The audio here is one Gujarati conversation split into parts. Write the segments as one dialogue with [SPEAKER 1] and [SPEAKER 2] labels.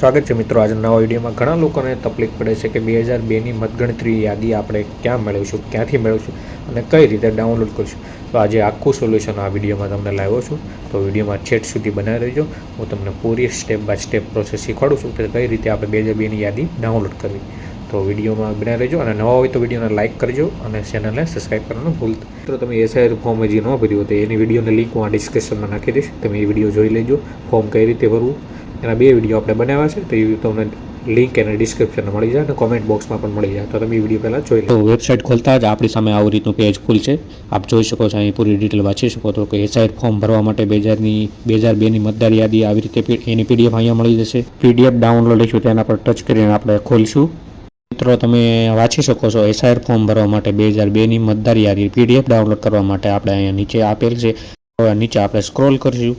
[SPEAKER 1] સ્વાગત છે મિત્રો. આજે નવા વિડીયોમાં ઘણા લોકોને તકલીફ પડે છે કે બે હજાર બેની મતગણતરી યાદી આપણે ક્યાં મેળવીશું, ક્યાંથી મેળવીશું અને કઈ રીતે ડાઉનલોડ કરીશું. તો આજે આખું સોલ્યુશન આ વિડીયોમાં તમને લાવ્યો છું. તો વિડીયોમાં છેટ સુધી બનાવી રહેજો. હું તમને પૂરી સ્ટેપ બાય સ્ટેપ પ્રોસેસ શીખવાડું છું કે કઈ રીતે આપણે બે હજાર બેની યાદી ડાઉનલોડ કરવી. તો વિડીયોમાં બનાવી રહેજો અને નવા હોય તો વિડીયોને લાઇક કરજો અને ચેનલને સબસ્ક્રાઈબ કરવાનું ભૂલતા મિત્રો, તમે એસઆઈ ફોર્મ હજી ન ભર્યું તો એની વિડીયોની લિંક હું આ ડિસ્ક્રિપ્શનમાં નાખી દઈશ. તમે એ વીડિયો જોઈ લેજો. ફોર્મ કઈ રીતે ભરવું? એના બે વીડિયો આપણે બનાવ્યા છે, તો એ તમને લિંક એને ડિસ્ક્રિપ્શનમાં મળી જાય અને કોમેન્ટ બોક્સમાં પણ મળી જાય. તો તમે એ વીડિયો પહેલાં જોઈ લો.
[SPEAKER 2] વેબસાઇટ ખોલતા જ આપણી સામે આવું રીતનું પેજ ખુલશે આપ જોઈ શકો છો, અહીં પૂરી ડિટેલ વાંચી શકો છો કે એસઆઈ ફોર્મ ભરવા માટે બે હજારની બે હજાર બેની મતદાર યાદી આવી રીતે એની પીડીએફ અહીંયા મળી જશે. પીડીએફ ડાઉનલોડ લઈશું તેના પર ટચ કરીને આપણે ખોલશું. મિત્રો, તમે વાંચી શકો છો એસઆઈઆર ફોર્મ ભરવા માટે બે હજાર બેની મતદાર યાદી. પીડીએફ ડાઉનલોડ કરવા માટે આપણે અહીંયા નીચે આપેલ છે. નીચે આપણે સ્ક્રોલ કરીશું.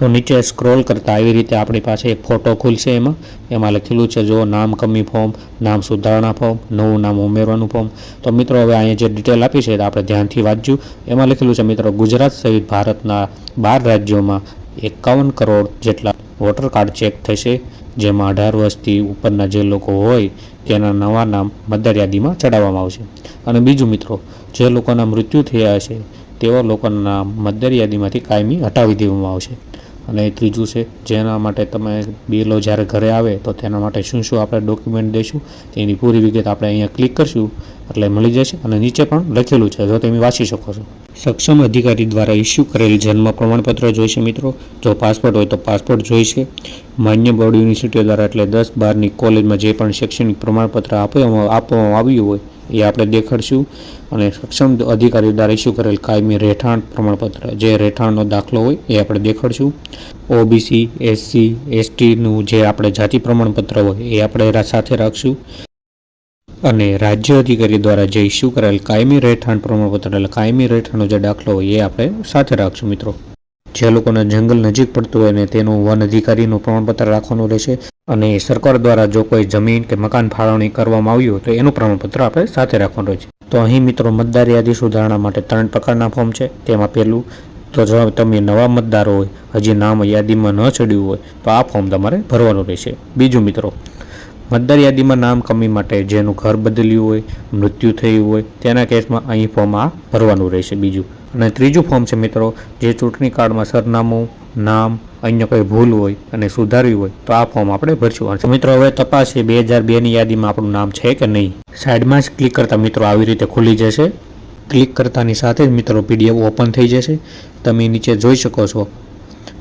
[SPEAKER 2] તો નીચે સ્ક્રોલ કરતાં આવી રીતે આપણી પાસે એક ફોટો ખુલશે એમાં. એમાં લખેલું છે, જો નામ કમી ફોર્મ નામ સુધારણા ફોર્મ નવું નામ ઉમેરવાનું ફોર્મ તો મિત્રો, હવે અહીંયા જે ડિટેલ આપી છે આપણે ધ્યાનથી વાંચ્યું એમાં લખેલું છે, મિત્રો, ગુજરાત સહિત ભારતના બાર રાજ્યોમાં એકાવન કરોડ જેટલા વોટર કાર્ડ ચેક થશે. જેમાં અઢાર વર્ષથી ઉપરના જે લોકો હોય, તેના નવા નામ મતદાર યાદીમાં ચડાવવામાં આવશે. અને બીજું મિત્રો, જે લોકોના મૃત્યુ થયા હશે, તેવા લોકોના નામ મતદાર યાદીમાંથી કાયમી હટાવી દેવામાં આવશે. અને ત્રીજું છે, જેના માટે તમે બિલો જ્યારે ઘરે આવે, તો તેના માટે શું શું આપણે ડોક્યુમેન્ટ દઈશું, તેની પૂરી વિગત આપણે અહીંયા ક્લિક કરશું, એટલે મળી જશે. અને નીચે પણ લખેલું છે, જો તમે વાંચી શકો છો. સક્ષમ અધિકારી દ્વારા ઇસ્યુ કરેલ જન્મ પ્રમાણપત્ર જોઈશે મિત્રો. જો પાસપોર્ટ હોય તો પાસપોર્ટ જોઈશે. માન્ય બોર્ડ યુનિવર્સિટીઓ દ્વારા એટલે દસ બારની કોલેજમાં જે પણ શૈક્ષણિક પ્રમાણપત્ર આપવામાં આપવામાં આવ્યું હોય એ આપણે દેખાડશું. અને સક્ષમ અધિકારી દ્વારા ઇસ્યુ કરેલ કાયમી રહેઠાણ પ્રમાણપત્ર, જે રહેઠાણનો દાખલો હોય એ આપણે દેખાડશું. ઓબીસી, એસસી, એસટીનું જે આપણે જાતિ પ્રમાણપત્ર હોય એ આપણે સાથે રાખશું. અને રાજ્ય અધિકારી દ્વારા જે ઇસ્યુ કરેલ કાયમી રહેઠાણ પ્રમાણપત્ર એટલે કાયમી રહેઠાણનો જે દાખલો હોય એ આપણે સાથે રાખશું મિત્રો. જે લોકોને જંગલ નજીક પડતું હોય ને તેનું વન અધિકારીનું પ્રમાણપત્ર રાખવાનું રહેશે અને સરકાર દ્વારા જો કોઈ જમીન કે મકાન ફાળવણી કરવામાં આવ્યું તો એનું પ્રમાણપત્ર આપણે સાથે રાખવાનું રહેશે. તો અહીં મિત્રો મતદાર યાદી સુધારણા માટે ત્રણ પ્રકારના ફોર્મ છે. તેમાં પહેલું, તો જો તમે નવા મતદારો હોય, હજી નામ યાદીમાં ન ચડ્યું હોય, તો આ ફોર્મ તમારે ભરવાનું રહેશે. બીજું મિત્રો, મતદાર યાદીમાં નામ કમી માટે જેનું ઘર બદલ્યું હોય, મૃત્યુ થયું હોય, તેના કેસમાં અહીં ફોર્મ આ ભરવાનું રહેશે. બીજું અને ત્રીજું ફોર્મ છે મિત્રો, જે ચૂંટણી કાર્ડમાં સરનામું, નામ, અન્ય કોઈ ભૂલ હોય અને સુધારવી હોય, તો આ ફોર્મ આપણે ભરશું. મિત્રો, હવે તપાસીએ બે હજાર બેની યાદીમાં આપણું નામ છે કે નહીં. સાઈડમાં જ ક્લિક કરતા મિત્રો આવી રીતે ખુલી જશે. ક્લિક કરતાની સાથે જ મિત્રો પીડીએફ ઓપન થઈ જશે. તમે નીચે જોઈ શકો છો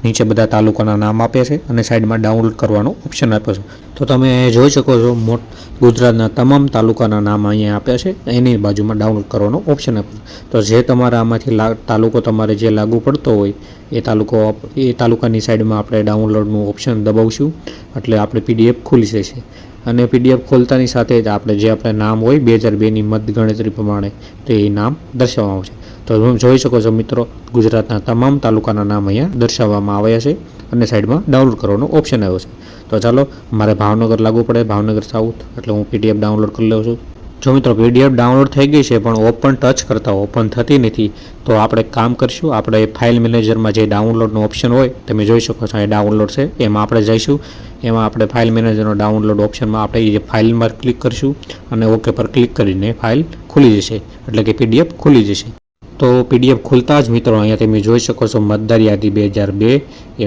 [SPEAKER 2] નીચે બધા તાલુકાના નામ આપ્યા છે અને સાઈડમાં ડાઉનલોડ કરવાનો ઓપ્શન આપ્યો છે. તો તમે જોઈ શકો છો, મોટ ગુજરાતના તમામ તાલુકાના નામ અહીંયા આપ્યા છે. એની બાજુમાં ડાઉનલોડ કરવાનો ઓપ્શન આપ્યો છે. તો જે તમારા આમાંથી તાલુકો તમારે જે લાગુ પડતો હોય, એ તાલુકો એ તાલુકાની સાઈડમાં આપણે ડાઉનલોડનું ઓપ્શન દબાવશું. એટલે આપણે પીડીએફ ખુલી જશે. અને પીડીએફ ખોલતાની સાથે જ આપણે જે આપણે નામ હોય બે હજાર બેની મતગણતરી પ્રમાણે તે નામ દર્શાવવામાં આવશે. તો તમે જોઈ શકો છો મિત્રો, ગુજરાતના તમામ તાલુકાના નામ અહીંયા દર્શાવવામાં આવ્યા છે અને સાઈડમાં ડાઉનલોડ કરવાનો ઓપ્શન આવ્યો છે. તો ચાલો, મારે ભાવનગર લાગુ પડે, ભાવનગર સાઉથ, એટલે હું પીડીએફ ડાઉનલોડ કરી લઉં છું. જો મિત્રો પીડીએફ ડાઉનલોડ થઈ ગઈ છે, પણ ઓપન ટચ કરતાં ઓપન થતી નથી, તો આપણે કામ કરીશું, આપણે ફાઇલ મેનેજરમાં જે ડાઉનલોડનો ઓપ્શન હોય, તમે જોઈ શકો છો એ ડાઉનલોડ છે, એમાં આપણે જઈશું, એમાં આપણે ફાઇલ મેનેજરનો ડાઉનલોડ ઓપ્શનમાં આપણે એ ફાઇલમાં ક્લિક કરીશું, અને ઓકે પર ક્લિક કરીને ફાઇલ ખુલી જશે, એટલે કે પીડીએફ ખુલી જશે. તો પીડીએફ ખુલતા જ મિત્રો, અહીંયા તમે જોઈ શકો છો મતદાર યાદી બે હજાર બે,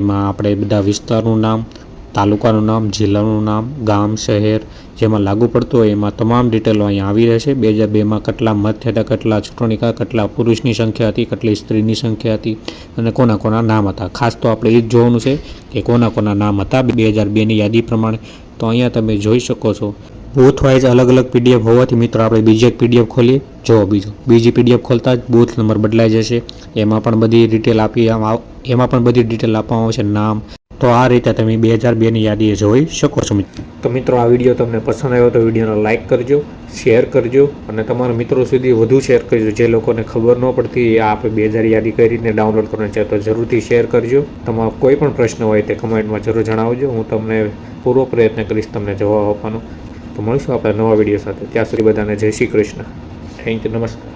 [SPEAKER 2] એમાં આપણે બધા વિસ્તારનું નામ તાલુકાનું નામ, જિલ્લાનું નામ, ગામ, શહેર જેમાં લાગુ પડતું હોય એમાં તમામ ડિટેલો અહીંયા આવી રહેશે. બે હજાર બેમાં કેટલા મત થયા કેટલા ચૂંટણી કેટલા પુરુષની સંખ્યા હતી, કેટલી સ્ત્રીની સંખ્યા હતી અને કોના કોના નામ હતા. ખાસ તો આપણે એ જ જોવાનું છે કે કોના કોના નામ હતા બે હજાર બેની યાદી પ્રમાણે. તો અહીંયા તમે જોઈ શકો છો. બૂથ વાઇઝ અલગ અલગ પીડીએફ હોવાથી મિત્રો આપણે બીજી એક પીડીએફ ખોલીએ. જો બીજું. બીજી પીડીએફ ખોલતા જ બૂથ નંબર બદલાઈ જશે. એમાં પણ બધી ડિટેલ આપી એમાં પણ બધી ડિટેલ આપવામાં આવશે. નામ તો આ રીતે તમે બે હજાર બેની યાદી જોઈ શકો છો
[SPEAKER 1] તો મિત્રો, આ વીડિયો તમને પસંદ આવ્યો તો વિડીયોને લાઇક કરજો, શેર કરજો અને તમારા મિત્રો સુધી વધુ શેર કરજો. જે લોકોને ખબર ન પડતી આ આપણે બે હજાર યાદી કઈ રીતે ડાઉનલોડ કરવાની છે, તો જરૂરથી શેર કરજો. તમારો કોઈ પણ પ્રશ્ન હોય તે કમેન્ટમાં જરૂર જણાવજો. હું તમને પૂરો પ્રયત્ન કરીશ તમને જવાબ આપવાનો. તો મળીશું આપણા નવા વીડિયો સાથે. ત્યાં સુધી બધાને જય શ્રી કૃષ્ણ. Thank you. નમસ્કાર.